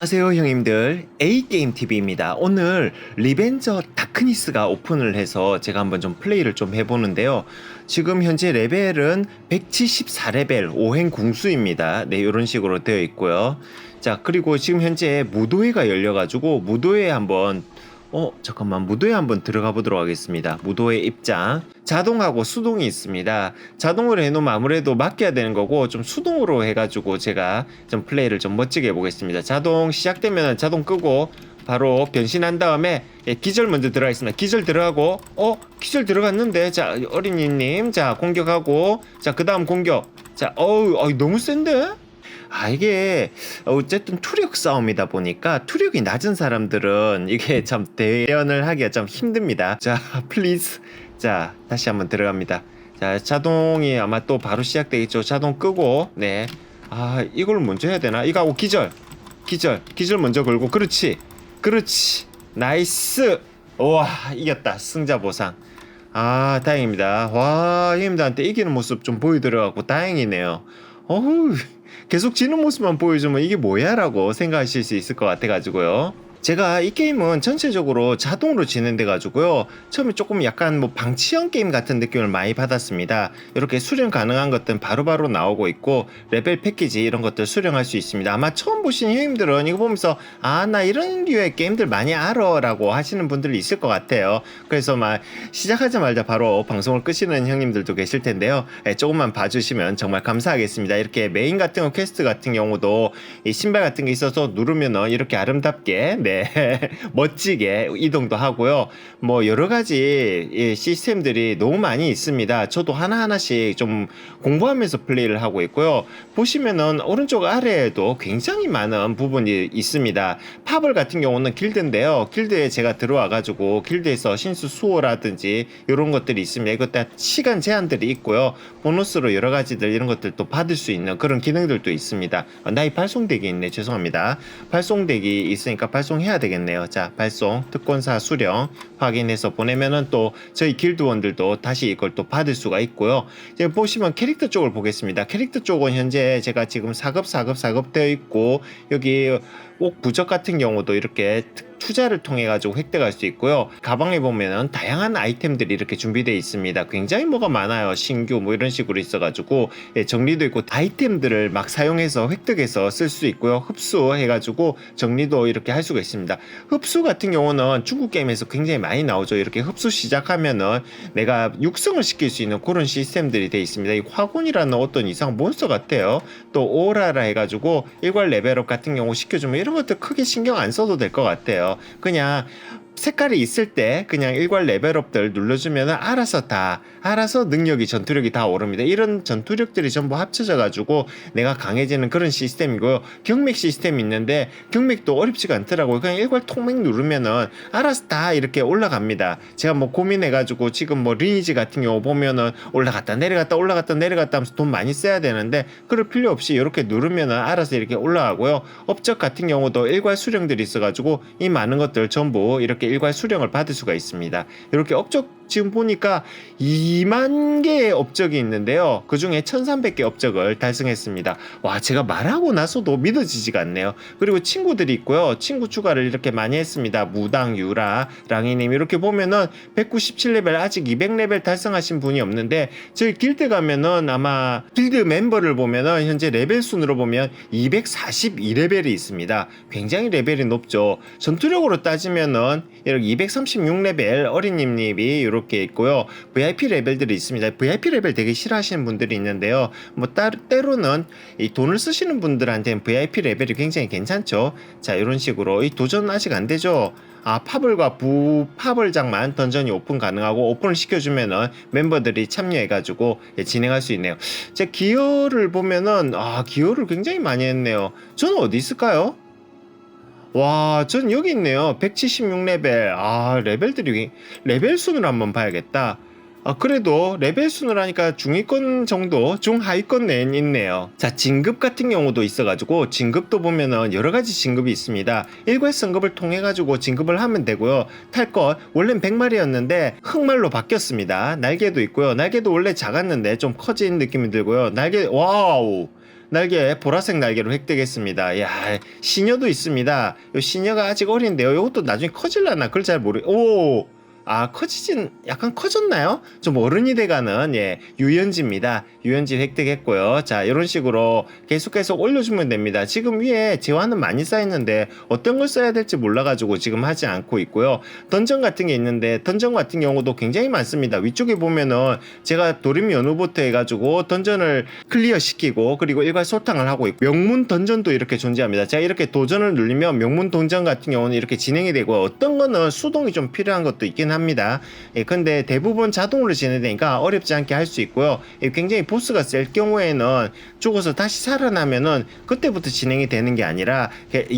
안녕하세요 형님들. A게임TV입니다. 오늘 리벤저 다크니스가 오픈을 해서 제가 한번 좀 플레이를 좀 해보는데요. 지금 현재 레벨은 174레벨 5행 궁수입니다. 네 이런 식으로 되어 있고요. 자 그리고 지금 현재 무도회가 열려가지고 무도회 한번 어 잠깐만 무도회 한번 들어가 보도록 하겠습니다. 무도회 입장. 자동하고 수동이 있습니다. 자동으로 해놓으면 아무래도 맡겨야 되는 거고 좀 수동으로 해가지고 제가 좀 플레이를 좀 멋지게 해보겠습니다. 자동 시작되면 자동 끄고 바로 변신한 다음에 예, 기절 먼저 들어가겠습니다. 기절 들어가고 어 기절 들어갔는데 자 어린이님 자 공격하고 자 그 다음 공격. 자 어우 어이, 너무 센데 아 이게 어쨌든 투력 싸움이다 보니까 투력이 낮은 사람들은 이게 참 대연을 하기가 좀 힘듭니다. 자, 플리즈. 자, 다시 한번 들어갑니다. 자, 자동이 아마 또 바로 시작되겠죠. 자동 끄고 네. 아, 이걸 먼저 해야 되나? 이거 하고 기절. 기절. 기절 먼저 걸고 그렇지. 그렇지. 나이스. 와, 이겼다. 승자 보상. 아, 다행입니다. 와, 형님들한테 이기는 모습 좀 보여드려갖고 다행이네요. 어후, 계속 지는 모습만 보여주면 이게 뭐야라고 생각하실 수 있을 것 같아가지고요. 제가 이 게임은 전체적으로 자동으로 진행돼 가지고요. 처음에 조금 약간 뭐 방치형 게임 같은 느낌을 많이 받았습니다. 이렇게 수령 가능한 것들은 바로바로 나오고 있고 레벨 패키지 이런 것들 수령할 수 있습니다. 아마 처음 보신 형님들은 이거 보면서 아 나 이런 류의 게임들 많이 알아 라고 하시는 분들이 있을 것 같아요. 그래서 막 시작하자마자 바로 방송을 끄시는 형님들도 계실 텐데요. 예, 조금만 봐주시면 정말 감사하겠습니다. 이렇게 메인 같은 거 퀘스트 같은 경우도 이 신발 같은 게 있어서 누르면은 이렇게 아름답게 네 멋지게 이동도 하고요. 뭐 여러 가지 예, 시스템들이 너무 많이 있습니다. 저도 하나 하나씩 좀 공부하면서 플레이를 하고 있고요. 보시면은 오른쪽 아래에도 굉장히 많은 부분이 있습니다. 파벌 같은 경우는 길드인데요. 길드에 제가 들어와 가지고 길드에서 신수 수호라든지 이런 것들이 있습니다. 이것 다 시간 제한들이 있고요. 보너스로 여러 가지들 이런 것들도 받을 수 있는 그런 기능들도 있습니다. 어, 나이 발송대기 있네. 죄송합니다. 발송대기 있으니까 발송 해야 되겠네요. 자, 발송 특권사 수령 확인해서 보내면은 또 저희 길드원들도 다시 이걸 또 받을 수가 있고요. 이제 보시면 캐릭터 쪽을 보겠습니다. 캐릭터 쪽은 현재 제가 지금 4급 4급 4급 되어 있고 여기 꼭 부적 같은 경우도 이렇게 특- 투자를 통해 가지고 획득할 수 있고요. 가방에 보면은 다양한 아이템들이 이렇게 준비되어 있습니다. 굉장히 뭐가 많아요. 신규 뭐 이런 식으로 있어가지고 예, 정리도 있고 아이템들을 막 사용해서 획득해서 쓸 수 있고요. 흡수해가지고 정리도 이렇게 할 수가 있습니다. 흡수 같은 경우는 중국 게임에서 굉장히 많이 나오죠. 이렇게 흡수 시작하면은 내가 육성을 시킬 수 있는 그런 시스템들이 되어 있습니다. 이 화곤이라는 어떤 이상 몬스터 같아요. 또 오라라 해가지고 일괄 레벨업 같은 경우 시켜주면 이런 것들 크게 신경 안 써도 될 것 같아요. 그냥 색깔이 있을 때 그냥 일괄 레벨업들 눌러주면 알아서 다 알아서 능력이 전투력이 다 오릅니다. 이런 전투력들이 전부 합쳐져 가지고 내가 강해지는 그런 시스템이고요. 경맥 시스템이 있는데 경맥도 어렵지가 않더라고요. 그냥 일괄 통맥 누르면은 알아서 다 이렇게 올라갑니다. 제가 뭐 고민해 가지고 지금 뭐 리니지 같은 경우 보면은 올라갔다 내려갔다 올라갔다 내려갔다 하면서 돈 많이 써야 되는데 그럴 필요 없이 이렇게 누르면은 알아서 이렇게 올라가고요. 업적 같은 경우도 일괄 수령들이 있어 가지고 이 많은 것들 전부 이렇게 일괄 수령을 받을 수가 있습니다. 이렇게 업적 지금 보니까 2만 개의 업적이 있는데요. 그 중에 1300개 업적을 달성했습니다. 와, 제가 말하고 나서도 믿어지지가 않네요. 그리고 친구들이 있고요. 친구 추가를 이렇게 많이 했습니다. 무당, 유라, 랑이님 이렇게 보면은 197레벨 아직 200레벨 달성하신 분이 없는데 저희 길드 가면은 아마 길드 멤버를 보면은 현재 레벨 순으로 보면 242레벨이 있습니다. 굉장히 레벨이 높죠. 전투력으로 따지면은 이렇게 236레벨 어린님이 이렇게 있고요. VIP 레벨들이 있습니다. VIP 레벨 되게 싫어하시는 분들이 있는데요. 뭐 따, 때로는 이 돈을 쓰시는 분들한테는 VIP 레벨이 굉장히 괜찮죠. 자 이런 식으로 이 도전 아직 안 되죠. 아 파벌과 부파벌장만 던전이 오픈 가능하고 오픈을 시켜주면은 멤버들이 참여해가지고 예, 진행할 수 있네요. 제 기여를 보면은 아 기여를 굉장히 많이 했네요. 저는 어디 있을까요? 와, 전 여기 있네요. 176레벨. 아, 레벨들이 레벨 순으로 한번 봐야겠다. 아, 그래도 레벨 순으로 하니까 중위권 정도, 중하위권 내엔 있네요. 자, 진급 같은 경우도 있어가지고, 진급도 보면은 여러 가지 진급이 있습니다. 일괄 승급을 통해가지고 진급을 하면 되고요. 탈 것, 원래는 100마리였는데, 흑말로 바뀌었습니다. 날개도 있고요. 날개도 원래 작았는데 좀 커진 느낌이 들고요. 날개, 와우! 날개 보라색 날개로 획득했습니다. 야 시녀도 있습니다. 요 시녀가 아직 어린데요. 이것도 나중에 커질라나 그걸 잘 모르. 오. 아 커지진 약간 커졌나요? 좀 어른이 돼가는 예 유연지입니다. 유연지 획득했고요. 자 이런 식으로 계속 계속 올려주면 됩니다. 지금 위에 재화는 많이 쌓였는데 어떤 걸 써야 될지 몰라가지고 지금 하지 않고 있고요. 던전 같은 게 있는데 던전 같은 경우도 굉장히 많습니다. 위쪽에 보면은 제가 도림 연후부터 해가지고 던전을 클리어 시키고 그리고 일괄 소탕을 하고 있고 명문 던전도 이렇게 존재합니다. 제가 이렇게 도전을 누르면 명문 던전 같은 경우는 이렇게 진행이 되고 어떤 거는 수동이 좀 필요한 것도 있긴 합니다. 예, 근데 대부분 자동으로 진행되니까 어렵지 않게 할 수 있고요. 예, 굉장히 보스가 셀 경우에는 죽어서 다시 살아나면은 그때부터 진행이 되는 게 아니라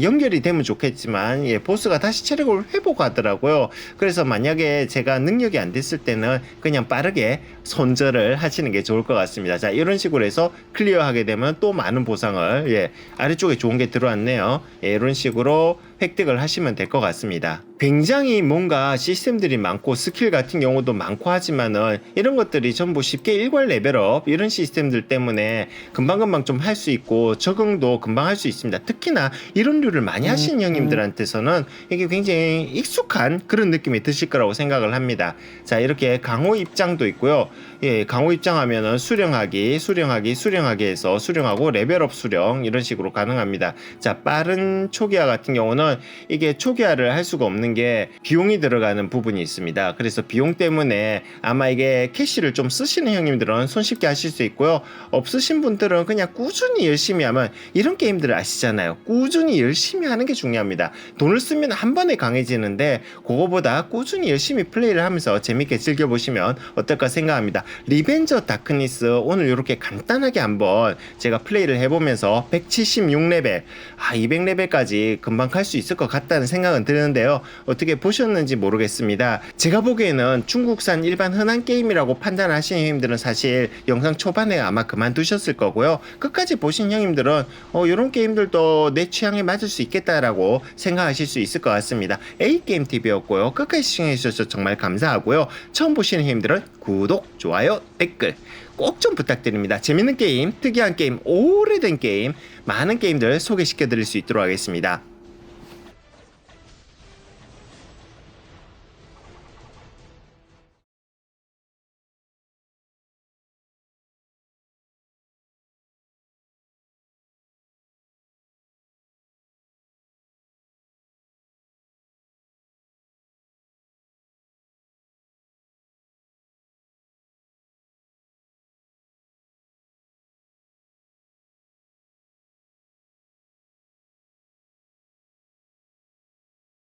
연결이 되면 좋겠지만 예, 보스가 다시 체력을 회복하더라고요. 그래서 만약에 제가 능력이 안 됐을 때는 그냥 빠르게 손절을 하시는 게 좋을 것 같습니다. 자 이런 식으로 해서 클리어하게 되면 또 많은 보상을 예, 아래쪽에 좋은 게 들어왔네요. 예, 이런 식으로 획득을 하시면 될 것 같습니다. 굉장히 뭔가 시스템들이 많고 스킬 같은 경우도 많고 하지만은 이런 것들이 전부 쉽게 일괄 레벨업 이런 시스템들 때문에 금방금방 좀 할 수 있고 적응도 금방 할 수 있습니다. 특히나 이런 류를 많이 하시는 형님들한테서는 이게 굉장히 익숙한 그런 느낌이 드실 거라고 생각을 합니다. 자 이렇게 강호 입장도 있고요. 예, 강호 입장하면은 수령하기, 수령하기, 수령하기 해서 수령하고 레벨업 수령 이런 식으로 가능합니다. 자 빠른 초기화 같은 경우는 이게 초기화를 할 수가 없는 게 비용이 들어가는 부분이 있습니다. 그래서 비용 때문에 아마 이게 캐시를 좀 쓰시는 형님들은 손쉽게 하실 수 있고요. 없으신 분들은 그냥 꾸준히 열심히 하면 이런 게임들을 아시잖아요. 꾸준히 열심히 하는 게 중요합니다. 돈을 쓰면 한 번에 강해지는데 그거보다 꾸준히 열심히 플레이를 하면서 재밌게 즐겨보시면 어떨까 생각합니다. 리벤저 다크니스 오늘 이렇게 간단하게 한번 제가 플레이를 해보면서 176레벨, 아 200레벨까지 금방 갈 수 있을 것 같다는 생각은 드는데요. 어떻게 보셨는지 모르겠습니다. 제가 보기에는 중국산 일반 흔한 게임이라고 판단하시는 형님들은 사실 영상 초반에 아마 그만두셨을 거고요. 끝까지 보신 형님들은 어, 이런 게임들도 내 취향에 맞을 수 있겠다라고 생각하실 수 있을 것 같습니다. A게임 TV였고요. 끝까지 시청해주셔서 정말 감사하고요. 처음 보시는 형님들은 구독, 좋아요, 댓글 꼭 좀 부탁드립니다. 재밌는 게임, 특이한 게임, 오래된 게임, 많은 게임들 소개시켜 드릴 수 있도록 하겠습니다.